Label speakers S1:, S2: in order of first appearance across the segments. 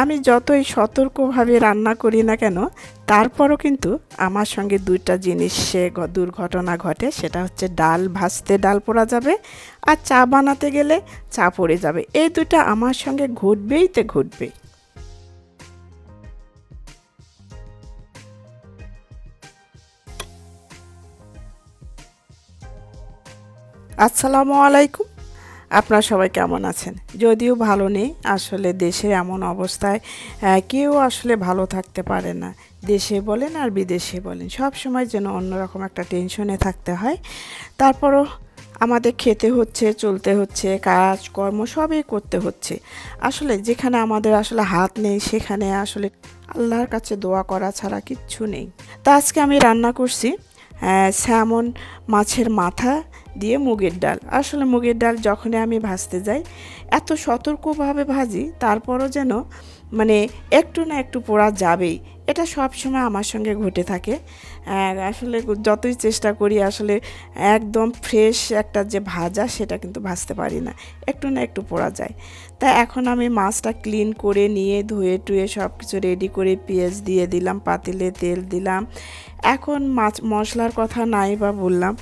S1: আমি যতই সতর্কভাবে রান্না করি না কেন, তারপরও কিন্তু আমার সঙ্গে দুইটা জিনিস সে দুর্ঘটনা ঘটে, সেটা হচ্ছে ডাল ভাজতে ডাল পোড়া যাবে আর চা বানাতে গেলে চা পড়ে যাবে। এই দুইটা আমার সঙ্গে ঘটবেই তে ঘটবেই। আসসালামু আলাইকুম। আপনারা সবাই কেমন আছেন? যদিও ভালো নেই, আসলে দেশের এমন অবস্থায় কেউ আসলে ভালো থাকতে পারে না। দেশে বলেন আর বিদেশে বলেন, সব সময় যেন অন্যরকম একটা টেনশনে থাকতে হয়। তারপরও আমাদের খেতে হচ্ছে, চলতে হচ্ছে, কাজ, কর্ম সবই করতে হচ্ছে। আসলে যেখানে আমাদের আসলে হাত নেই, সেখানে আসলে আল্লাহর কাছে দোয়া করা ছাড়া কিচ্ছু নেই। তা আজকে আমি রান্না করছি স্যামন মাছের মাথা দিয়ে মুগের ডাল। আসলে মুগের ডাল যখনই আমি ভাজতে যাই, এত সতর্কভাবে ভাজি, তারপরও যেন মানে একটু না একটু পোড়া যাবেই। এটা সব সময় আমার সঙ্গে ঘটে থাকে। আসলে যতই চেষ্টা করি, আসলে একদম ফ্রেশ একটা যে ভাজা, সেটা কিন্তু ভাজতে পারি না। একটু না একটু পোড়া যায়। তা এখন আমি মাছটা ক্লিন করে নিয়ে, ধুয়ে টুয়ে সব কিছু রেডি করে পেঁয়াজ দিয়ে দিলাম, পাতিলে তেল দিলাম। এখন মাছ, মশলার কথা নাই বা বললাম।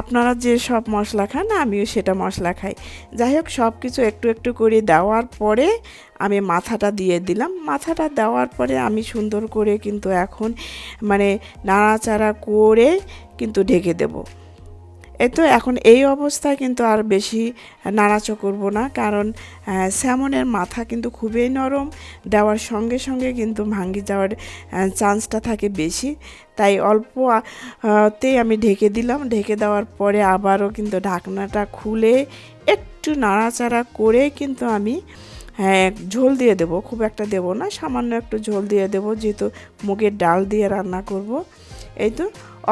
S1: আপনারা যে সব মশলা খান আমিও সেটা মশলা খাই। যাই হোক সব কিছু একটু একটু করে দেওয়ার পরে আমি মাথাটা দিয়ে দিলাম। মাথাটা দেওয়ার পরে আমি সুন্দর করে কিন্তু এখন মানে নাড়াচাড়া করে কিন্তু ঢেকে দেবো। এই তো এখন এই অবস্থায় কিন্তু আর বেশি নাড়াচো করব না। কারণ স্যামনের মাথা কিন্তু খুবই নরম দেওয়ার সঙ্গে সঙ্গে কিন্তু ভাঙ্গি যাওয়ার চান্সটা থাকে বেশি। তাই অল্প আহ, তেই আমি ঢেকে দিলাম। ঢেকে দেওয়ার পরে আবারও কিন্তু ঢাকনাটা খুলে একটু নাড়াচাড়া করে কিন্তু আমি হ্যাঁ ঝোল দিয়ে দেব। খুব একটা দেব না সামান্য একটু ঝোল দিয়ে দেব যেহেতু মুগের ডাল দিয়ে রান্না করব। এই তো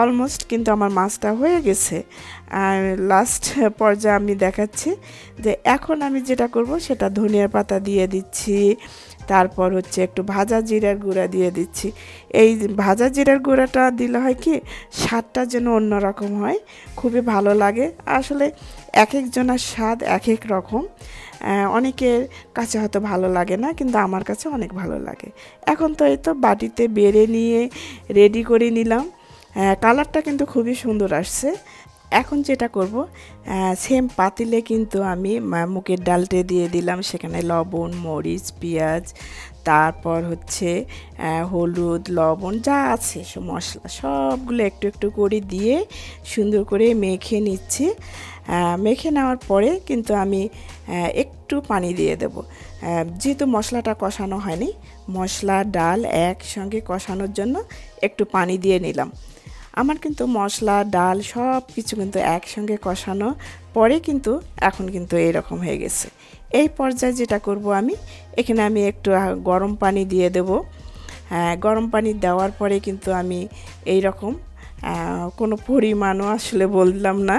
S1: অলমোস্ট কিন্তু আমার মাছটা হয়ে গেছে। আর লাস্ট পর্যায়ে আমি দেখাচ্ছি যে এখন আমি যেটা করব সেটা ধনিয়ার পাতা দিয়ে দিচ্ছি, তারপর হচ্ছে একটু ভাজা জিরার গুঁড়া দিয়ে দিচ্ছি। এই ভাজা জিরার গুঁড়াটা দিলে হয় কি, স্বাদটা যেন অন্যরকম হয়, খুবই ভালো লাগে। আসলে এক একজনের স্বাদ এক এক রকম অনেকের কাছে হয়তো ভালো লাগে না, কিন্তু আমার কাছে অনেক ভালো লাগে। এখন তো এই তো বাটিতে বেড়ে নিয়ে রেডি করে নিলাম। কালারটা কিন্তু খুবই সুন্দর আসছে। এখন যেটা করব সেম পাতিলে কিন্তু আমি মুখের ডালটে দিয়ে দিলাম। সেখানে লবণ, মরিচ, পেঁয়াজ, তারপর হচ্ছে হলুদ, লবণ, যা আছে মশলা, সবগুলো একটু একটু করে দিয়ে সুন্দর করে মেখে নিচ্ছি। মেখে নেওয়ার পরে কিন্তু আমি একটু পানি দিয়ে দেব। যেহেতু মশলাটা কষানো হয়নি, মশলা, ডাল একসঙ্গে কষানোর জন্য একটু পানি দিয়ে নিলাম। আমার কিন্তু মশলা ডাল সব কিছু কিন্তু একসঙ্গে কষানো পরে কিন্তু এখন কিন্তু এরকম হয়ে গেছে। এই পর্যায়ে যেটা করব আমি এখানে আমি একটু গরম পানি দিয়ে দেব। হ্যাঁ, গরম পানি দেওয়ার পরে কিন্তু আমি এই রকম কোনো পরিমাণও আসলে বললাম না।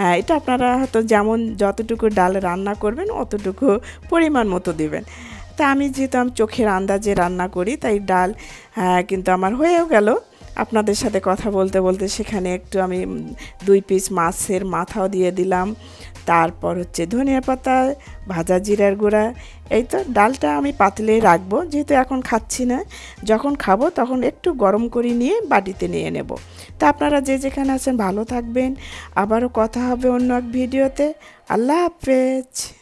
S1: আহ, এটা আপনারা হয়তো যেমন যতটুকু ডাল রান্না করবেন অতটুকু পরিমাণ মতো দিবেন। তা আমি যেহেতু আমি চোখের আন্দাজে রান্না করি তাই ডাল আহ, কিন্তু আমার হয়েও গেল। আপনাদের সাথে কথা বলতে বলতে সেখানে একটু আমি দুই পিস মাছের মাথাও দিয়ে দিলাম। তারপর হচ্ছে ধনিয়া পাতা, ভাজা জিরার গুঁড়া। এই তো ডালটা আমি পাতলে রাখব, যেহেতু এখন খাচ্ছি না। যখন খাব তখন একটু গরম করে নিয়ে বাটিতে নিয়ে নেব। তা আপনারা যে যেখানে আছেন ভালো থাকবেন। আবারও কথা হবে অন্য এক ভিডিওতে। আল্লাহ হাফেজ।